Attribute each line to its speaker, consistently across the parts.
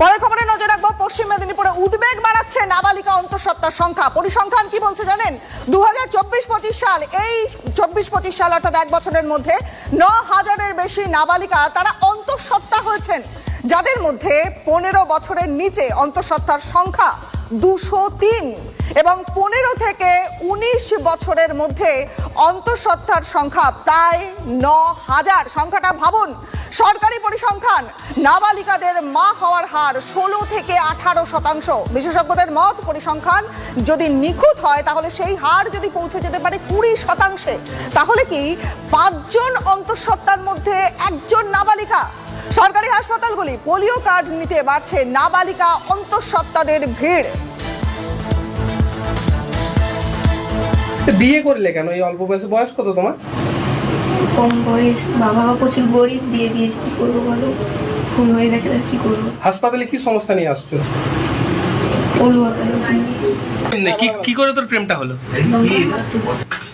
Speaker 1: পরের খবরে নজর রাখব, পশ্চিম মেদিনীপুরে উদ্বেগ বাড়াচ্ছে নাবালিকা অন্তঃসত্ত্বার সংখ্যা। পরিসংখ্যান কি বলছে জানেন? দু হাজার চব্বিশ পঁচিশ সাল, এই চব্বিশ পঁচিশ সাল অর্থাৎ এক বছরের মধ্যে ন হাজারের বেশি নাবালিকা তারা অন্তঃসত্ত্বা হয়েছেন, যাদের মধ্যে পনেরো বছরের নিচে অন্তঃসত্ত্বার সংখ্যা দুশো তিন এবং পনেরো থেকে উনিশ বছরের মধ্যে অন্তঃসত্ত্বার সংখ্যা প্রায় ন হাজার। সংখ্যাটা ভাবুন, সরকারি পরিসংখ্যান, নাবালিকাদের মা হওয়ার হার ষোলো থেকে আঠারো শতাংশ। বিশেষজ্ঞদের মত পরিসংখ্যান যদি নিখুঁত হয়, তাহলে সেই হার যদি পৌঁছে যেতে পারে কুড়ি শতাংশে, তাহলে কি পাঁচজন অন্তঃসত্ত্বার মধ্যে একজন নাবালিকা? সরকারি হাসপাতালগুলি পোলিও কার্ড নিতে বাড়ছে নাবালিকা অন্তঃসত্ত্বাদের ভিড়।
Speaker 2: বিয়ে করলে কেন? এই অল্প বয়সে বয়স কত তোমার?
Speaker 3: কম বয়স বাবা প্রচুর গরিব দিয়ে দিয়েছে কি করব বলো? খুন হয়ে গেছে আর কি করব?
Speaker 2: হাসপাতালে কি সমস্যা নিয়ে আসছো?
Speaker 3: জন্য।
Speaker 2: কি কি করে তোর প্রেমটা হলো?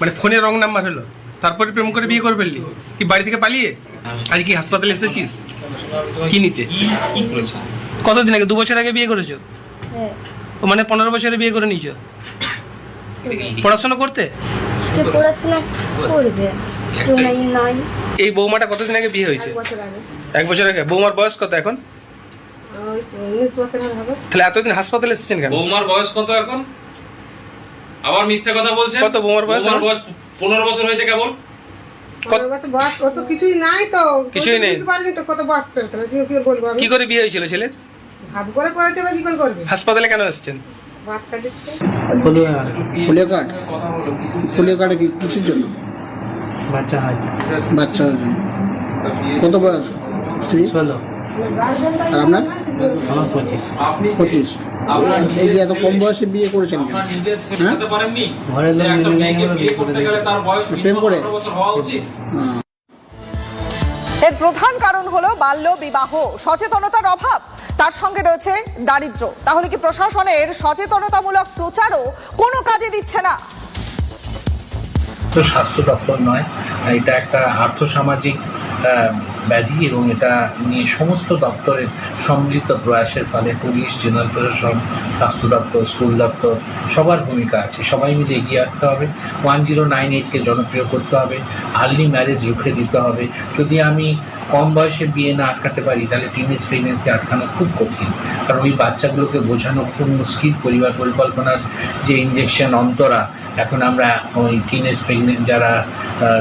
Speaker 2: মানে ফোনে রং নাম্বার হলো তারপরে প্রেম করে বিয়ে করে ফেললি? কি বাড়ি থেকে পালিয়ে? আজ কি হাসপাতালে এসেছিস? কি নিতে
Speaker 4: কি করেছে
Speaker 2: কতদিন আগে? দু বছর আগে বিয়ে করেছ?
Speaker 3: হ্যাঁ।
Speaker 2: ও মানে পনেরো বছরে বিয়ে করে নিয়েছো? পড়াশোনা করতে?
Speaker 3: সে পড়াশোনা করবে।
Speaker 2: এই বৌমাটা কতদিন আগে বিয়ে হয়েছে? এক বছর আগে। বৌমার বয়স কত এখন? তাহলে এতদিন হাসপাতালে এসেছেন কেন?
Speaker 4: বৌমার বয়স কত এখন? আবার মিথ্যা কথা বলছে
Speaker 2: কত বৌমার বয়স?
Speaker 4: বৌমার বয়স পনেরো বছর হয়েছে কেবল?
Speaker 5: কিছুই নাই তো।
Speaker 2: কিছুই নেই।
Speaker 5: তো কত বয়স তাহলে কি কি বলব আমি?
Speaker 2: কি করে বিয়ে হয়েছিল ছেলের?
Speaker 5: ভাব করে করেছে বা কি করে করবে?
Speaker 2: হাসপাতালে কেন এসেছেন?
Speaker 5: বাচ্চা দিচ্ছে।
Speaker 6: Polio card? পোলিও কার্ডে কি কিসের জন্য?
Speaker 2: বাচ্চা হয়।
Speaker 6: জন্য কত বয়স? স্ত্রী? আর আপনার? পঁচিশ। এই যে এত কম বয়সে বিয়ে করেছেন হ্যাঁ?
Speaker 4: করতে পারেননি যে একটা মেয়েকে বিয়ে করতে গেলে তার বয়স
Speaker 6: প্রেম করে?
Speaker 4: পনেরো বছর হওয়া উচিত
Speaker 1: এর প্রধান কারণ হলো বাল্য বিবাহ সচেতনতার অভাব। তার সঙ্গে রয়েছে দারিদ্র্য। তাহলে কি প্রশাসনের সচেতনতামূলক প্রচারও কোনো কাজে দিচ্ছে না?
Speaker 7: তো স্বাস্থ্য দপ্তর নয়, এটা একটা আর্থসামাজিক ব্যাধি এবং এটা নিয়ে সমস্ত দপ্তরের সম্মিলিত প্রয়াসের ফলে পুলিশ, জেনারেল প্রশাসন, স্বাস্থ্য দপ্তর, স্কুল দপ্তর সবার ভূমিকা আছে। সবাই মিলে এগিয়ে আসতে হবে। ওয়ান জিরো নাইন এইটকে জনপ্রিয় করতে হবে। আর্লি ম্যারেজ রুখে দিতে হবে। যদি আমি কম বয়সে বিয়ে না আটকাতে পারি, তাহলে টিনেজ প্রেগনেন্সি আটকানো খুব কঠিন। কারণ ওই বাচ্চাগুলোকে বোঝানো খুব মুশকিল পরিবার পরিকল্পনার যে ইঞ্জেকশন অন্তরা এখন আমরা ওই টিনেজ প্রেগনেন্ট যারা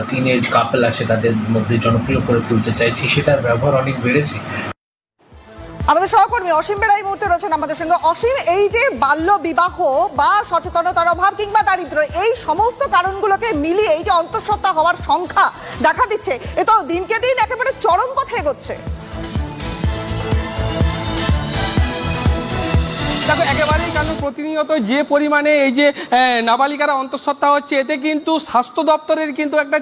Speaker 7: টিনেজ কাপল আছে, তাদের মধ্যে জনপ্রিয় করে তুলতে চাইছি, সেটার ব্যবহার অনেক বেড়েছে।
Speaker 1: আমাদের সহকর্মী অসীম বেড়া এই মুহূর্তে রয়েছেন আমাদের সঙ্গে। অসীম, এই যে বাল্য বিবাহ বা সচেতনতার অভাব কিংবা দারিদ্র, এই সমস্ত কারণগুলোকে মিলিয়ে এই যে অন্তঃসত্ত্বা হওয়ার সংখ্যা দেখা দিচ্ছে, এ তো দিনকে দিন একেবারে চরম পথে এগোচ্ছে।
Speaker 2: দেখো একেবারেই কারণ প্রতিনিয়ত যে পরিমাণে এই যে নাবালিকারা অন্তঃসত্ত্বা হচ্ছে এতে কিন্তু স্বাস্থ্য দপ্তরের কিন্তু একটা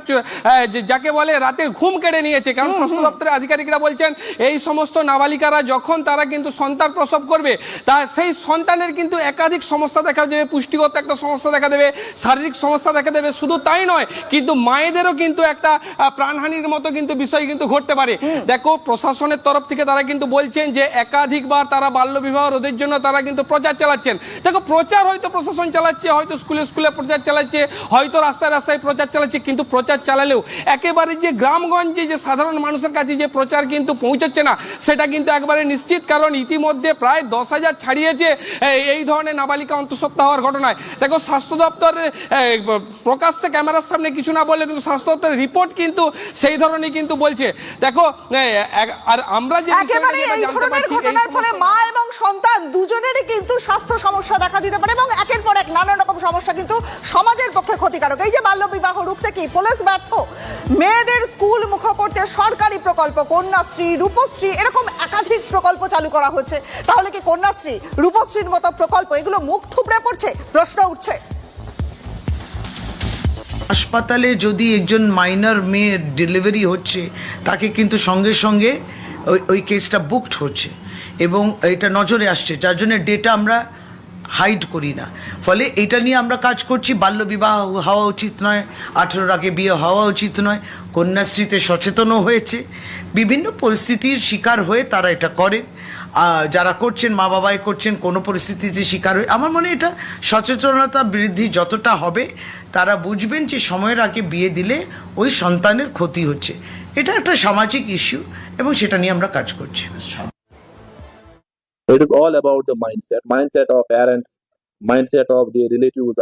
Speaker 2: যাকে বলে রাতের ঘুম কেড়ে নিয়েছে। কারণ স্বাস্থ্য দপ্তরের আধিকারিকরা বলছেন এই সমস্ত নাবালিকারা যখন তারা কিন্তু সন্তান প্রসব করবে তা সেই সন্তানের কিন্তু একাধিক সমস্যা দেখা দেবে পুষ্টিগত একটা সমস্যা দেখা দেবে শারীরিক সমস্যা দেখা দেবে শুধু তাই নয় কিন্তু মায়েদেরও কিন্তু একটা প্রাণহানির মতো কিন্তু বিষয় কিন্তু ঘটতে পারে। দেখো প্রশাসনের তরফ থেকে তারা কিন্তু বলছেন যে একাধিকবার তারা বাল্য বিবাহ রোধের জন্য তারা কিন্তু প্রচার চালাচ্ছেন। দেখো প্রচার হয়তো প্রশাসন চালাচ্ছে হয়তো স্কুলে স্কুলে প্রচার চালাচ্ছে হয়তো রাস্তায় রাস্তায় প্রচার চালাচ্ছে কিন্তু প্রচার চালালেও একেবারে যে গ্রামগঞ্জে যে সাধারণ মানুষের কাছে যে প্রচার কিন্তু পৌঁছচ্ছে না সেটা কিন্তু একবারে নিশ্চিত। কারণ ইতিমধ্যে প্রায় দশ হাজার ছাড়িয়েছে এই- এই ধরনের নাবালিকা অন্তঃসত্ত্বা হওয়ার ঘটনায়। দেখো স্বাস্থ্য দপ্তরের প্রকাশ্যে ক্যামেরার সামনে কিছু না বললে কিন্তু স্বাস্থ্য দপ্তরের রিপোর্ট কিন্তু সেই ধরনের কিন্তু বলছে। দেখো আর আমরা যে
Speaker 1: একেবারে এই ধরনের ঘটনার ফলে মা এবং সন্তান দুজনেরই কিন্তু স্বাস্থ্য সমস্যা দেখা দিতে পারে এবং একের পর এক নানান রকম সমস্যা কিন্তু সমাজের পক্ষে ক্ষতিকারক। এই যে বাল্য বিবাহ রুখতে কি পুলিশ ব্যর্থ? মেয়েদের স্কুল মুখ করতে সরকারি প্রকল্প, কন্যাশ্রী, রূপশ্রী এরকম একাধিক প্রকল্প চালু করা হয়েছে। তাহলে কি কন্যাশ্রী, রূপশ্রীর মতো প্রকল্প এগুলো মুখ থুবড়ে পড়ছে? প্রশ্ন উঠছে।
Speaker 8: হাসপাতালে যদি একজন মাইনর মেয়ের ডেলিভারি হচ্ছে, তাকে কিন্তু সঙ্গে সঙ্গে ওই ওই কেসটা বুকড হচ্ছে এবং এটা নজরে আসছে যার জন্য ডেটা আমরা হাইড করি না। ফলে এটা নিয়ে আমরা কাজ করছি বাল্য বিবাহ হওয়া উচিত নয় আঠেরোর আগে বিয়ে হওয়া উচিত নয় কন্যাশ্রীতে সচেতনও হয়েছে। বিভিন্ন পরিস্থিতির শিকার হয়ে তারা এটা করে আহ, যারা করছেন মা বাবাই করছেন কোনো পরিস্থিতিতে শিকার হয়ে আমার মনে এটা সচেতনতা বৃদ্ধি যতটা হবে তারা বুঝবেন যে সময়ের আগে বিয়ে দিলে ওই সন্তানের ক্ষতি হচ্ছে। এটা একটা সামাজিক ইস্যু এবং সেটা নিয়ে আমরা কাজ করছি।
Speaker 9: It is all about the mindset, mindset of parents, mindset of the relatives,